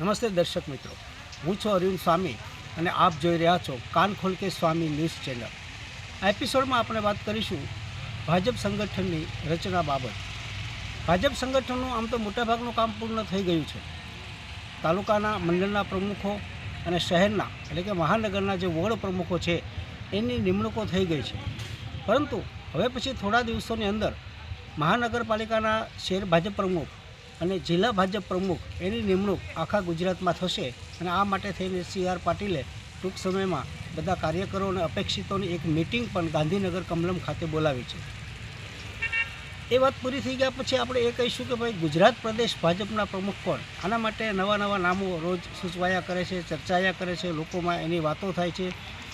નમસ્તે દર્શક મિત્રો. હું છું અરવિંદ સ્વામી અને આપ જોઈ રહ્યા છો કાન ખોલકે સ્વામી ન્યૂઝ ચેનલ. આ એપિસોડમાં આપણે વાત કરીશું ભાજપ સંગઠનની રચના બાબત. ભાજપ સંગઠનનું આમ તો મોટાભાગનું કામ પૂર્ણ થઈ ગયું છે. તાલુકાના મંડળના પ્રમુખો અને શહેરના એટલે કે મહાનગરના જે વોર્ડ પ્રમુખો છે, એની નિમણૂકો થઈ ગઈ છે. પરંતુ હવે પછી થોડા દિવસોની અંદર મહાનગરપાલિકાના શહેર ભાજપ પ્રમુખ અને જિલ્લા ભાજપ પ્રમુખ એની નિમણૂક આખા ગુજરાતમાં થશે અને આ માટે થઈને સી આર પાટીલે ટૂંક સમયમાં બધા કાર્યકરો અને અપેક્ષિતોની એક મિટિંગ પણ ગાંધીનગર કમલમ ખાતે બોલાવી છે. એ વાત પૂરી થઈ ગયા પછી આપણે એ કહીશું કે ભાઈ ગુજરાત પ્રદેશ ભાજપના પ્રમુખ કોણ? આના માટે નવા નવા નામો રોજ સૂચવાયા કરે છે, ચર્ચાયા કરે છે, લોકોમાં એની વાતો થાય છે.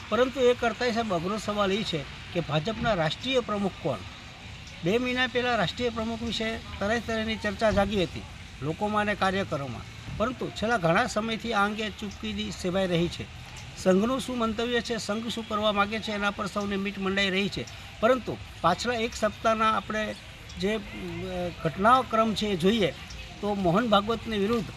પરંતુ એ કરતાંય સાહેબ અઘરો સવાલ એ છે કે ભાજપના રાષ્ટ્રીય પ્રમુખ કોણ? બે મહિના પહેલાં રાષ્ટ્રીય પ્રમુખ વિશે તરે તરહની ચર્ચા જાગી હતી, લોકોમાં અને કાર્યકરોમાં. પરંતુ છેલ્લા ઘણા સમયથી આ અંગે ચૂપકીદી સેવાઈ રહી છે. સંઘનું શું મંતવ્ય છે, સંઘ શું કરવા માગે છે, એના પર સૌને મીટ મંડાઈ રહી છે. પરંતુ પાછલા એક સપ્તાહના આપણે જે ઘટનાક્રમ છે એ જોઈએ, તો મોહન ભાગવતની વિરુદ્ધ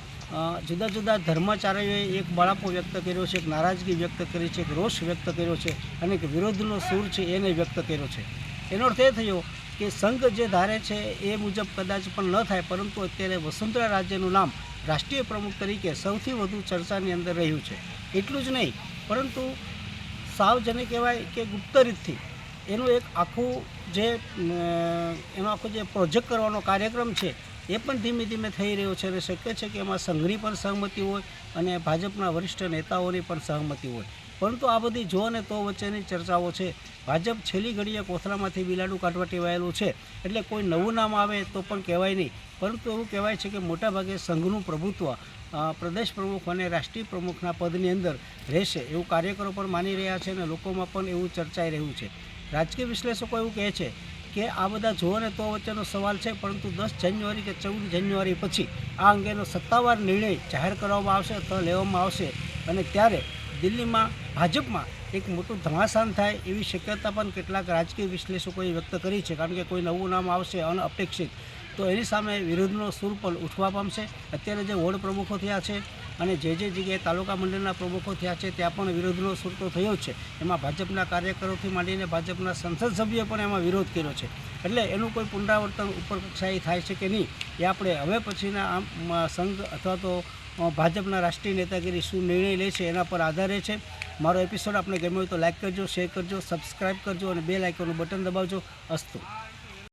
જુદા જુદા ધર્માચાર્યોએ એક બળાપો વ્યક્ત કર્યો છે, એક નારાજગી વ્યક્ત કરી છે, એક રોષ વ્યક્ત કર્યો છે અને એક વિરોધનો સૂર છે એને વ્યક્ત કર્યો છે. એનો અર્થ એ થયો કે સંઘ જે ધારે છે એ મુજબ કદાચ પણ ન થાય, પરંતુ અત્યારે વસુંધરા રાજ્યનું નામ રાષ્ટ્રીય પ્રમુખ તરીકે સૌથી વધુ ચર્ચાની અંદર રહ્યું છે. એટલું જ નહીં, પરંતુ સાવ જેને કહેવાય કે ગુપ્ત રીતથી એનું એક આખું જે એનો આખો જે પ્રોજેક્ટ કરવાનો કાર્યક્રમ છે, એ પણ ધીમે ધીમે થઈ રહ્યો છે અને શક્ય છે કે એમાં સંઘની પણ સહમતિ હોય અને ભાજપના વરિષ્ઠ નેતાઓની પણ સહમતિ હોય. પરંતુ આ બધી જો અને તો વચ્ચેની ચર્ચાઓ છે. ભાજપ છેલ્લી ઘડીએ કોથળામાંથી બિલાડું કાઢવા ટેવાયેલું છે. એટલે કોઈ નવું નામ આવે તો પણ કહેવાય નહીં. પરંતુ એવું કહેવાય છે કે મોટાભાગે સંઘનું પ્રભુત્વ પ્રદેશ પ્રમુખ અને રાષ્ટ્રીય પ્રમુખના પદની અંદર રહેશે એવું કાર્યકરો પણ માની રહ્યા છે અને લોકોમાં પણ એવું ચર્ચાઈ રહ્યું છે. રાજકીય વિશ્લેષકો એવું કહે છે કે આ બધા જો અને તો વચ્ચેનો સવાલ છે, પરંતુ દસ જાન્યુઆરી કે ચૌદ જાન્યુઆરી પછી આ અંગેનો સત્તાવાર નિર્ણય જાહેર કરવામાં આવશે અથવા લેવામાં આવશે. અને ત્યારે દિલ્હીમાં ભાજપમાં એક મોટું ધમાસાન થાય એવી શક્યતા પણ કેટલાક રાજકીય વિશ્લેષકોએ વ્યક્ત કરી છે, કારણ કે કોઈ નવું નામ આવશે અનઅપેક્ષિત તો એની સામે વિરોધનો સૂર પણ ઉઠવા પામશે. અત્યારે જે વોર્ડ પ્રમુખો થયા છે અને જે જે જગ્યાએ તાલુકા મંડળના પ્રમુખો થયા છે, ત્યાં પણ વિરોધનો સૂર થયો છે. એમાં ભાજપના કાર્યકરોથી માંડીને ભાજપના સંસદ સભ્યો પણ એમાં વિરોધ કર્યો છે. એટલે એનું કોઈ પુનરાવર્તન ઉપર કક્ષાએ થાય છે કે નહીં, એ આપણે હવે પછીના આમ સંઘ અથવા તો ભાજપના રાષ્ટ્રીય નેતાગીરી શું નિર્ણય લે છે એના પર આધારે છે. મારો એપિસોડ આપણે ગમ્યો હોય તો લાઇક કરજો શેર કરજો સબસ્ક્રાઈબ કરજો અને બે લાઇકોનું બટન દબાવજો. અસ્તુ.